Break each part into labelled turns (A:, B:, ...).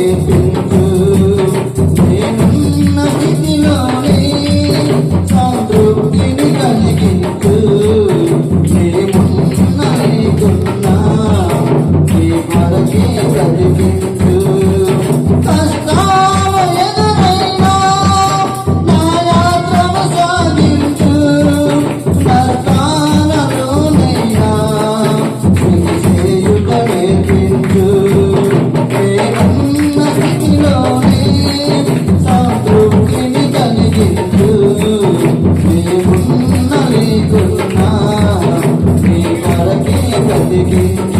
A: arrepender. देवी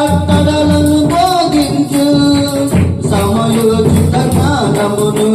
A: కట్టడలను భోగించు. సమయోచిత జ్ఞానమును